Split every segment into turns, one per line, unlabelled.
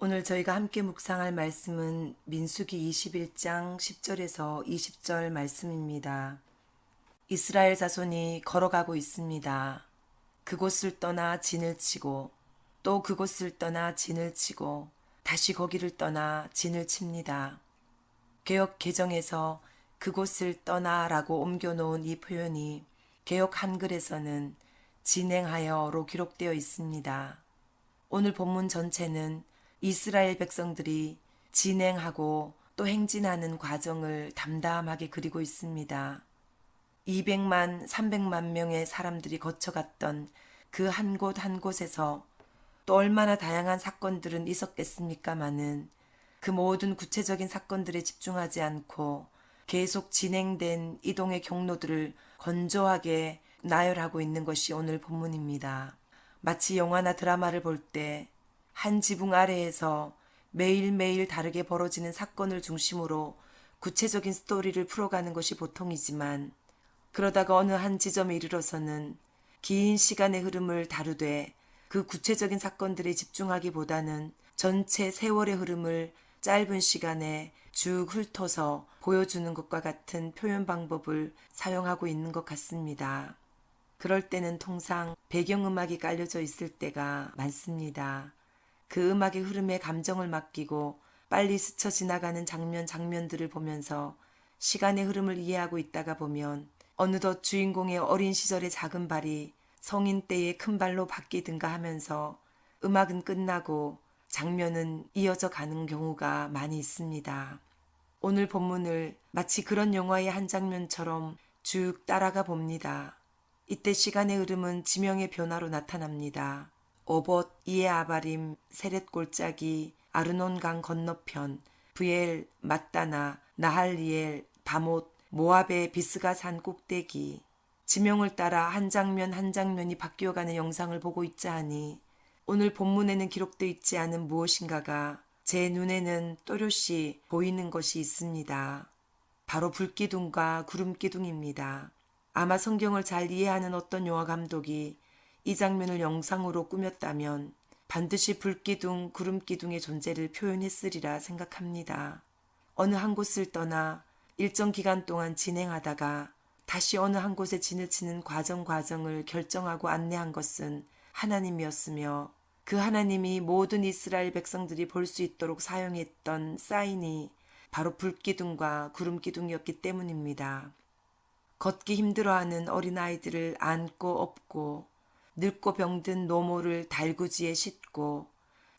오늘 저희가 함께 묵상할 말씀은 민수기 21장 10절에서 20절 말씀입니다. 이스라엘 자손이 걸어가고 있습니다. 그곳을 떠나 진을 치고 또 그곳을 떠나 진을 치고 다시 거기를 떠나 진을 칩니다. 개혁 개정에서 그곳을 떠나라고 옮겨놓은 이 표현이 개혁 한글에서는 진행하여로 기록되어 있습니다. 오늘 본문 전체는 이스라엘 백성들이 진행하고 또 행진하는 과정을 담담하게 그리고 있습니다. 200만, 300만 명의 사람들이 거쳐갔던 그 한 곳 한 곳에서 또 얼마나 다양한 사건들은 있었겠습니까마는 그 모든 구체적인 사건들에 집중하지 않고 계속 진행된 이동의 경로들을 건조하게 나열하고 있는 것이 오늘 본문입니다. 마치 영화나 드라마를 볼 때 한 지붕 아래에서 매일매일 다르게 벌어지는 사건을 중심으로 구체적인 스토리를 풀어가는 것이 보통이지만 그러다가 어느 한 지점에 이르러서는 긴 시간의 흐름을 다루되 그 구체적인 사건들에 집중하기보다는 전체 세월의 흐름을 짧은 시간에 쭉 훑어서 보여주는 것과 같은 표현 방법을 사용하고 있는 것 같습니다. 그럴 때는 통상 배경음악이 깔려져 있을 때가 많습니다. 그 음악의 흐름에 감정을 맡기고 빨리 스쳐 지나가는 장면 장면들을 보면서 시간의 흐름을 이해하고 있다가 보면 어느덧 주인공의 어린 시절의 작은 발이 성인 때의 큰 발로 바뀌든가 하면서 음악은 끝나고 장면은 이어져 가는 경우가 많이 있습니다. 오늘 본문을 마치 그런 영화의 한 장면처럼 쭉 따라가 봅니다. 이때 시간의 흐름은 지명의 변화로 나타납니다. 오봇, 이에아바림, 세렛 골짜기, 아르논강 건너편, 부엘, 마따나, 나할리엘, 바못, 모압의 비스가 산 꼭대기. 지명을 따라 한 장면 한 장면이 바뀌어가는 영상을 보고 있자 하니 오늘 본문에는 기록되어 있지 않은 무엇인가가 제 눈에는 또렷이 보이는 것이 있습니다. 바로 불기둥과 구름기둥입니다. 아마 성경을 잘 이해하는 어떤 영화 감독이 이 장면을 영상으로 꾸몄다면 반드시 불기둥, 구름기둥의 존재를 표현했으리라 생각합니다. 어느 한 곳을 떠나 일정 기간 동안 진행하다가 다시 어느 한 곳에 진을 치는 과정 과정을 결정하고 안내한 것은 하나님이었으며 그 하나님이 모든 이스라엘 백성들이 볼 수 있도록 사용했던 사인이 바로 불기둥과 구름기둥이었기 때문입니다. 걷기 힘들어하는 어린아이들을 안고 업고 늙고 병든 노모를 달구지에 싣고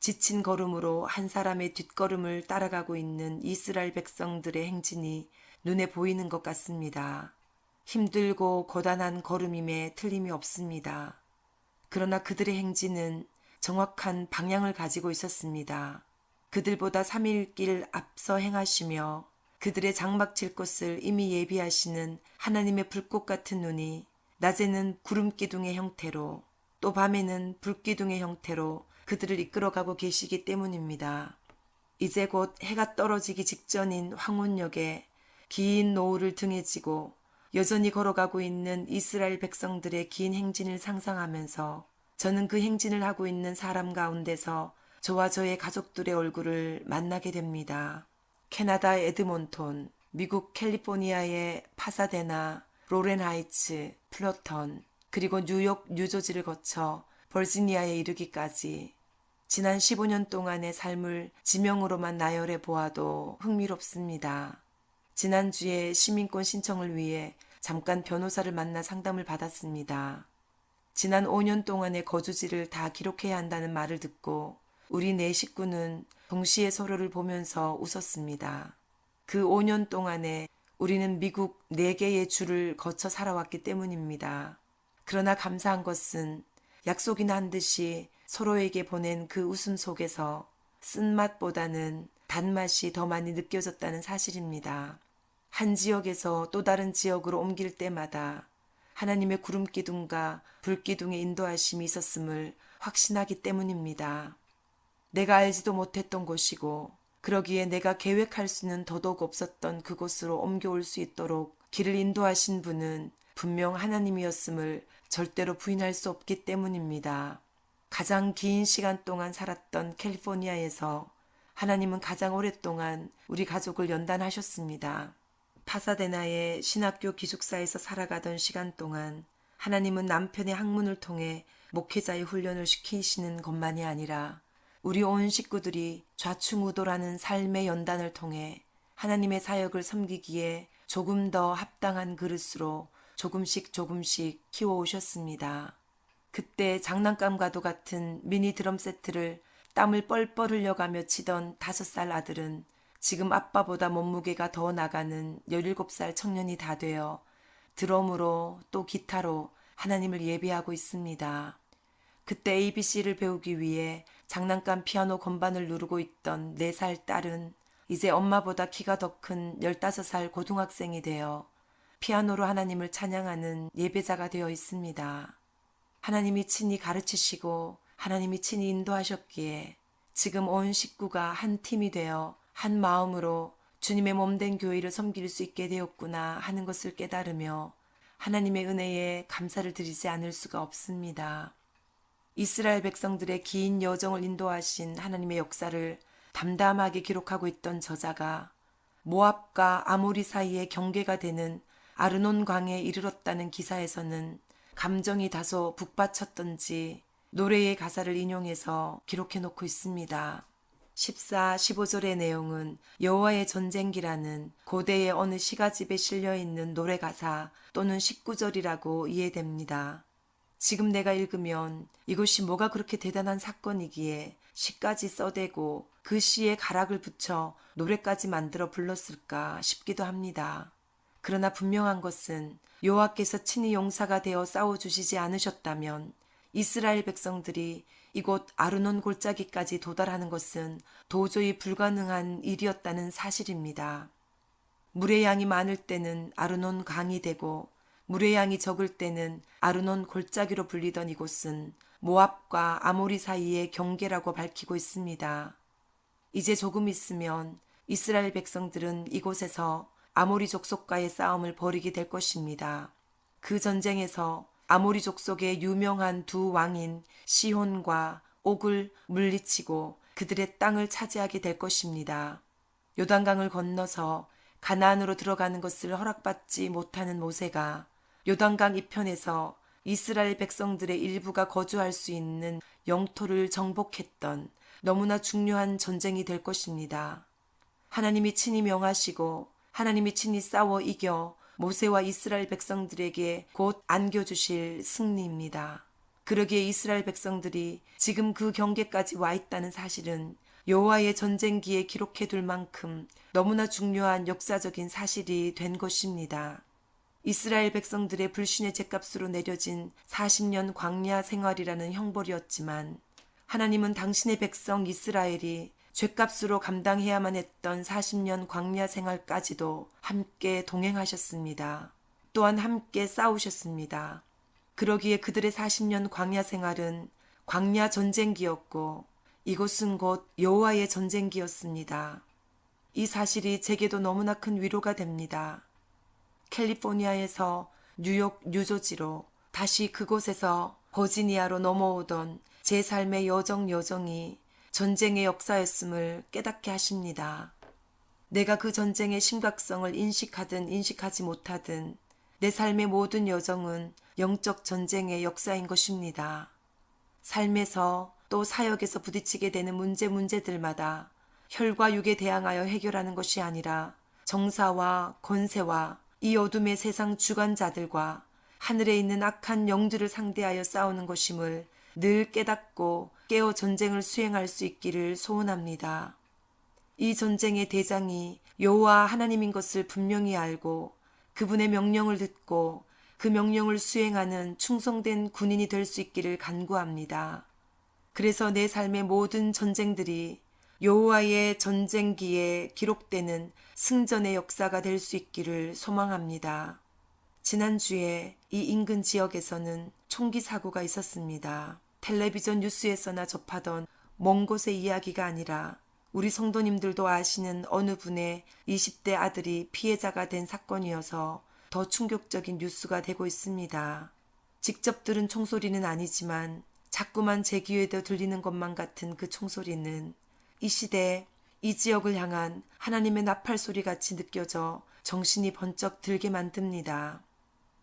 지친 걸음으로 한 사람의 뒷걸음을 따라가고 있는 이스라엘 백성들의 행진이 눈에 보이는 것 같습니다. 힘들고 고단한 걸음임에 틀림이 없습니다. 그러나 그들의 행진은 정확한 방향을 가지고 있었습니다. 그들보다 3일길 앞서 행하시며 그들의 장막 칠 것을 이미 예비하시는 하나님의 불꽃 같은 눈이 낮에는 구름 기둥의 형태로 또 밤에는 불기둥의 형태로 그들을 이끌어가고 계시기 때문입니다. 이제 곧 해가 떨어지기 직전인 황혼역에 긴 노을을 등에 지고 여전히 걸어가고 있는 이스라엘 백성들의 긴 행진을 상상하면서 저는 그 행진을 하고 있는 사람 가운데서 저와 저의 가족들의 얼굴을 만나게 됩니다. 캐나다 에드몬톤, 미국 캘리포니아의 파사데나, 로렌하이츠, 플러턴, 그리고 뉴욕, 뉴저지를 거쳐 버지니아에 이르기까지 지난 15년 동안의 삶을 지명으로만 나열해 보아도 흥미롭습니다. 지난주에 시민권 신청을 위해 잠깐 변호사를 만나 상담을 받았습니다. 지난 5년 동안의 거주지를 다 기록해야 한다는 말을 듣고 우리 네 식구는 동시에 서로를 보면서 웃었습니다. 그 5년 동안에 우리는 미국 4개의 주를 거쳐 살아왔기 때문입니다. 그러나 감사한 것은 약속이나 한 듯이 서로에게 보낸 그 웃음 속에서 쓴맛보다는 단맛이 더 많이 느껴졌다는 사실입니다. 한 지역에서 또 다른 지역으로 옮길 때마다 하나님의 구름 기둥과 불 기둥의 인도하심이 있었음을 확신하기 때문입니다. 내가 알지도 못했던 곳이고 그러기에 내가 계획할 수는 더더욱 없었던 그곳으로 옮겨올 수 있도록 길을 인도하신 분은 분명 하나님이었음을 절대로 부인할 수 없기 때문입니다. 가장 긴 시간 동안 살았던 캘리포니아에서 하나님은 가장 오랫동안 우리 가족을 연단하셨습니다. 파사데나의 신학교 기숙사에서 살아가던 시간 동안 하나님은 남편의 학문을 통해 목회자의 훈련을 시키시는 것만이 아니라 우리 온 식구들이 좌충우돌하는 삶의 연단을 통해 하나님의 사역을 섬기기에 조금 더 합당한 그릇으로 조금씩 조금씩 키워오셨습니다. 그때 장난감과도 같은 미니 드럼 세트를 땀을 뻘뻘 흘려가며 치던 다섯 살 아들은 지금 아빠보다 몸무게가 더 나가는 17살 청년이 다 되어 드럼으로 또 기타로 하나님을 예배하고 있습니다. 그때 ABC를 배우기 위해 장난감 피아노 건반을 누르고 있던 4살 딸은 이제 엄마보다 키가 더 큰 15살 고등학생이 되어 피아노로 하나님을 찬양하는 예배자가 되어 있습니다. 하나님이 친히 가르치시고 하나님이 친히 인도하셨기에 지금 온 식구가 한 팀이 되어 한 마음으로 주님의 몸된 교회를 섬길 수 있게 되었구나 하는 것을 깨달으며 하나님의 은혜에 감사를 드리지 않을 수가 없습니다. 이스라엘 백성들의 긴 여정을 인도하신 하나님의 역사를 담담하게 기록하고 있던 저자가 모압과 아모리 사이의 경계가 되는 아르논 강에 이르렀다는 기사에서는 감정이 다소 북받쳤던지 노래의 가사를 인용해서 기록해 놓고 있습니다. 14, 15절의 내용은 여호와의 전쟁기라는 고대의 어느 시가집에 실려 있는 노래 가사 또는 19절이라고 이해됩니다. 지금 내가 읽으면 이것이 뭐가 그렇게 대단한 사건이기에 시까지 써대고 그 시에 가락을 붙여 노래까지 만들어 불렀을까 싶기도 합니다. 그러나 분명한 것은 여호와께서 친히 용사가 되어 싸워 주시지 않으셨다면 이스라엘 백성들이 이곳 아르논 골짜기까지 도달하는 것은 도저히 불가능한 일이었다는 사실입니다. 물의 양이 많을 때는 아르논 강이 되고 물의 양이 적을 때는 아르논 골짜기로 불리던 이곳은 모압과 아모리 사이의 경계라고 밝히고 있습니다. 이제 조금 있으면 이스라엘 백성들은 이곳에서 아모리 족속과의 싸움을 벌이게 될 것입니다. 그 전쟁에서 아모리 족속의 유명한 두 왕인 시혼과 옥을 물리치고 그들의 땅을 차지하게 될 것입니다. 요단강을 건너서 가나안으로 들어가는 것을 허락받지 못하는 모세가 요단강 이편에서 이스라엘 백성들의 일부가 거주할 수 있는 영토를 정복했던 너무나 중요한 전쟁이 될 것입니다. 하나님이 친히 명하시고 하나님이 친히 싸워 이겨 모세와 이스라엘 백성들에게 곧 안겨주실 승리입니다. 그러기에 이스라엘 백성들이 지금 그 경계까지 와 있다는 사실은 여호와의 전쟁기에 기록해둘 만큼 너무나 중요한 역사적인 사실이 된 것입니다. 이스라엘 백성들의 불신의 죄값으로 내려진 40년 광야 생활이라는 형벌이었지만 하나님은 당신의 백성 이스라엘이 죄값으로 감당해야만 했던 40년 광야 생활까지도 함께 동행하셨습니다. 또한 함께 싸우셨습니다. 그러기에 그들의 40년 광야 생활은 광야 전쟁기였고 이곳은 곧 여호와의 전쟁기였습니다. 이 사실이 제게도 너무나 큰 위로가 됩니다. 캘리포니아에서 뉴욕 뉴조지로 다시 그곳에서 버지니아로 넘어오던 제 삶의 여정 여정이 전쟁의 역사였음을 깨닫게 하십니다. 내가 그 전쟁의 심각성을 인식하든 인식하지 못하든 내 삶의 모든 여정은 영적 전쟁의 역사인 것입니다. 삶에서 또 사역에서 부딪히게 되는 문제 문제들마다 혈과 육에 대항하여 해결하는 것이 아니라 정사와 권세와 이 어둠의 세상 주관자들과 하늘에 있는 악한 영들을 상대하여 싸우는 것임을 늘 깨닫고 깨어 전쟁을 수행할 수 있기를 소원합니다. 이 전쟁의 대장이 여호와 하나님인 것을 분명히 알고 그분의 명령을 듣고 그 명령을 수행하는 충성된 군인이 될 수 있기를 간구합니다. 그래서 내 삶의 모든 전쟁들이 여호와의 전쟁기에 기록되는 승전의 역사가 될 수 있기를 소망합니다. 지난주에 이 인근 지역에서는 총기 사고가 있었습니다. 텔레비전 뉴스에서나 접하던 먼 곳의 이야기가 아니라 우리 성도님들도 아시는 어느 분의 20대 아들이 피해자가 된 사건이어서 더 충격적인 뉴스가 되고 있습니다. 직접 들은 총소리는 아니지만 자꾸만 제 귀에도 들리는 것만 같은 그 총소리는 이 시대 이 지역을 향한 하나님의 나팔 소리 같이 느껴져 정신이 번쩍 들게 만듭니다.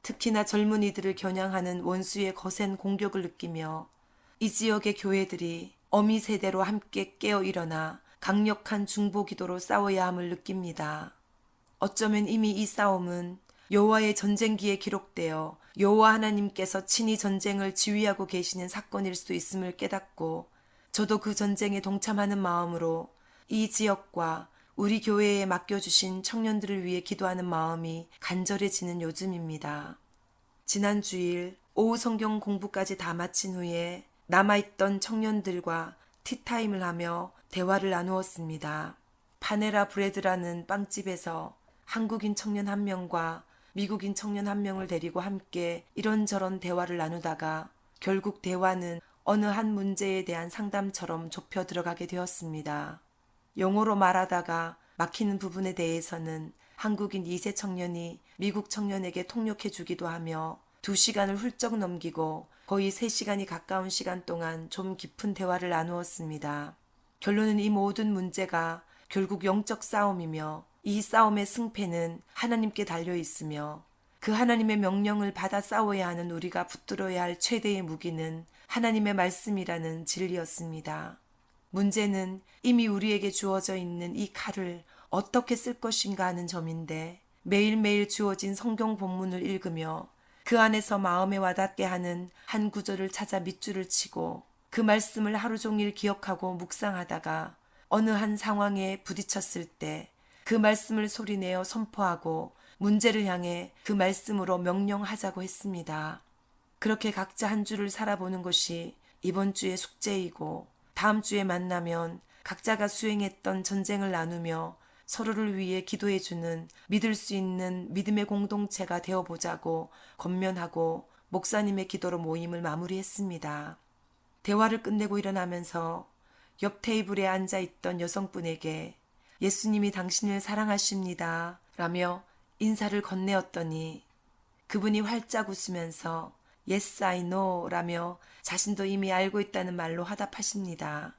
특히나 젊은이들을 겨냥하는 원수의 거센 공격을 느끼며 이 지역의 교회들이 어미 세대로 함께 깨어 일어나 강력한 중보 기도로 싸워야 함을 느낍니다. 어쩌면 이미 이 싸움은 여호와의 전쟁기에 기록되어 여호와 하나님께서 친히 전쟁을 지휘하고 계시는 사건일 수도 있음을 깨닫고 저도 그 전쟁에 동참하는 마음으로 이 지역과 우리 교회에 맡겨주신 청년들을 위해 기도하는 마음이 간절해지는 요즘입니다. 지난 주일 오후 성경 공부까지 다 마친 후에 남아있던 청년들과 티타임을 하며 대화를 나누었습니다. 파네라 브레드라는 빵집에서 한국인 청년 한 명과 미국인 청년 한 명을 데리고 함께 이런저런 대화를 나누다가 결국 대화는 어느 한 문제에 대한 상담처럼 좁혀 들어가게 되었습니다. 영어로 말하다가 막히는 부분에 대해서는 한국인 2세 청년이 미국 청년에게 통역해 주기도 하며 2시간을 훌쩍 넘기고 거의 3시간이 가까운 시간 동안 좀 깊은 대화를 나누었습니다. 결론은 이 모든 문제가 결국 영적 싸움이며 이 싸움의 승패는 하나님께 달려 있으며 그 하나님의 명령을 받아 싸워야 하는 우리가 붙들어야 할 최대의 무기는 하나님의 말씀이라는 진리였습니다. 문제는 이미 우리에게 주어져 있는 이 칼을 어떻게 쓸 것인가 하는 점인데 매일매일 주어진 성경 본문을 읽으며 그 안에서 마음에 와닿게 하는 한 구절을 찾아 밑줄을 치고 그 말씀을 하루 종일 기억하고 묵상하다가 어느 한 상황에 부딪혔을 때 그 말씀을 소리내어 선포하고 문제를 향해 그 말씀으로 명령하자고 했습니다. 그렇게 각자 한 주를 살아보는 것이 이번 주의 숙제이고 다음 주에 만나면 각자가 수행했던 전쟁을 나누며 서로를 위해 기도해주는 믿을 수 있는 믿음의 공동체가 되어보자고 건면하고 목사님의 기도로 모임을 마무리했습니다. 대화를 끝내고 일어나면서 옆 테이블에 앉아 있던 여성분에게 예수님이 당신을 사랑하십니다. 라며 인사를 건네었더니 그분이 활짝 웃으면서 Yes, I know 라며 자신도 이미 알고 있다는 말로 화답하십니다.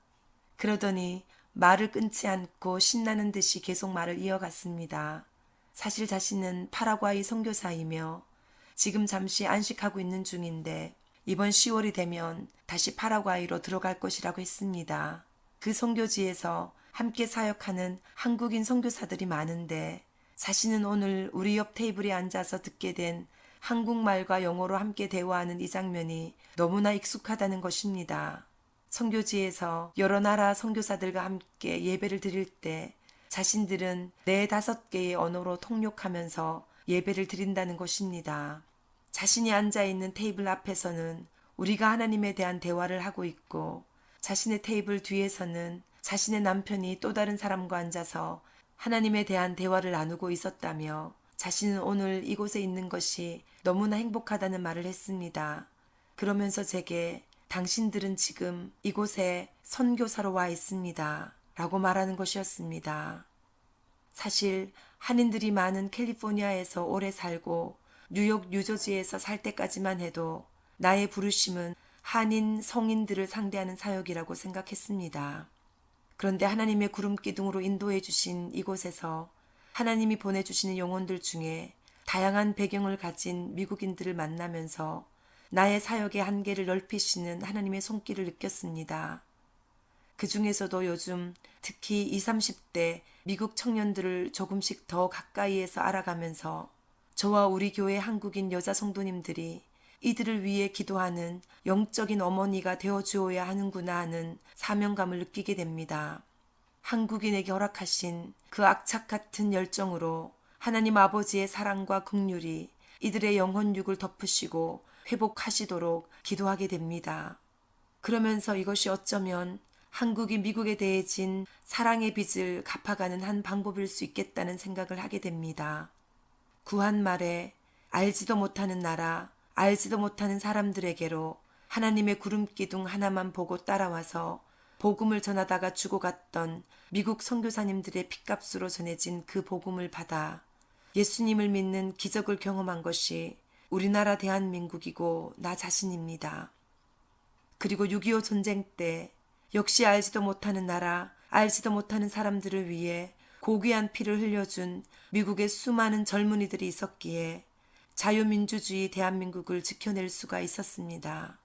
그러더니 말을 끊지 않고 신나는 듯이 계속 말을 이어갔습니다. 사실 자신은 파라과이 선교사이며 지금 잠시 안식하고 있는 중인데 이번 10월이 되면 다시 파라과이로 들어갈 것이라고 했습니다. 그 선교지에서 함께 사역하는 한국인 선교사들이 많은데 자신은 오늘 우리 옆 테이블에 앉아서 듣게 된 한국말과 영어로 함께 대화하는 이 장면이 너무나 익숙하다는 것입니다. 선교지에서 여러 나라 선교사들과 함께 예배를 드릴 때 자신들은 네 다섯 개의 언어로 통역하면서 예배를 드린다는 것입니다. 자신이 앉아 있는 테이블 앞에서는 우리가 하나님에 대한 대화를 하고 있고 자신의 테이블 뒤에서는 자신의 남편이 또 다른 사람과 앉아서 하나님에 대한 대화를 나누고 있었다며 자신은 오늘 이곳에 있는 것이 너무나 행복하다는 말을 했습니다. 그러면서 제게 당신들은 지금 이곳에 선교사로 와 있습니다. 라고 말하는 것이었습니다. 사실 한인들이 많은 캘리포니아에서 오래 살고 뉴욕, 뉴저지에서 살 때까지만 해도 나의 부르심은 한인 성인들을 상대하는 사역이라고 생각했습니다. 그런데 하나님의 구름 기둥으로 인도해 주신 이곳에서 하나님이 보내주시는 영혼들 중에 다양한 배경을 가진 미국인들을 만나면서 나의 사역의 한계를 넓히시는 하나님의 손길을 느꼈습니다. 그 중에서도 요즘 특히 20, 30대 미국 청년들을 조금씩 더 가까이에서 알아가면서 저와 우리 교회 한국인 여자 성도님들이 이들을 위해 기도하는 영적인 어머니가 되어 주어야 하는구나 하는 사명감을 느끼게 됩니다. 한국인에게 허락하신 그 악착 같은 열정으로 하나님 아버지의 사랑과 긍휼이 이들의 영혼육을 덮으시고 회복하시도록 기도하게 됩니다. 그러면서 이것이 어쩌면 한국이 미국에 대해 진 사랑의 빚을 갚아가는 한 방법일 수 있겠다는 생각을 하게 됩니다. 구한 말에 알지도 못하는 나라, 알지도 못하는 사람들에게로 하나님의 구름 기둥 하나만 보고 따라와서 복음을 전하다가 죽어갔던 미국 선교사님들의 핏값으로 전해진 그 복음을 받아 예수님을 믿는 기적을 경험한 것이 우리나라 대한민국이고 나 자신입니다. 그리고 6.25 전쟁 때 역시 알지도 못하는 나라, 알지도 못하는 사람들을 위해 고귀한 피를 흘려준 미국의 수많은 젊은이들이 있었기에 자유민주주의 대한민국을 지켜낼 수가 있었습니다.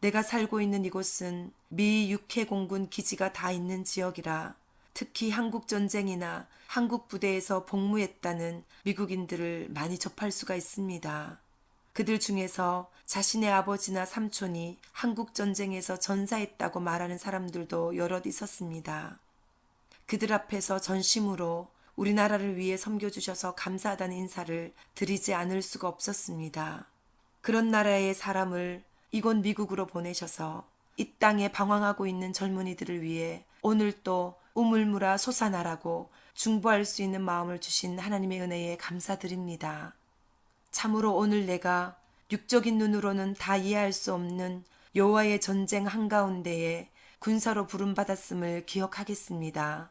내가 살고 있는 이곳은 미 육해 공군 기지가 다 있는 지역이라 특히 한국 전쟁이나 한국 부대에서 복무했다는 미국인들을 많이 접할 수가 있습니다. 그들 중에서 자신의 아버지나 삼촌이 한국 전쟁에서 전사했다고 말하는 사람들도 여럿 있었습니다. 그들 앞에서 전심으로 우리나라를 위해 섬겨주셔서 감사하다는 인사를 드리지 않을 수가 없었습니다. 그런 나라의 사람을 이곳 미국으로 보내셔서 이 땅에 방황하고 있는 젊은이들을 위해 오늘 또 우물무라 솟아나라고 중보할 수 있는 마음을 주신 하나님의 은혜에 감사드립니다. 참으로 오늘 내가 육적인 눈으로는 다 이해할 수 없는 여호와의 전쟁 한가운데에 군사로 부름받았음을 기억하겠습니다.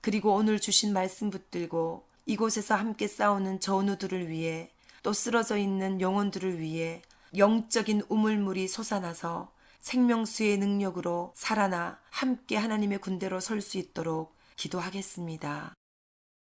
그리고 오늘 주신 말씀 붙들고 이곳에서 함께 싸우는 전우들을 위해 또 쓰러져 있는 영혼들을 위해 영적인 우물물이 솟아나서 생명수의 능력으로 살아나 함께 하나님의 군대로 설 수 있도록 기도하겠습니다.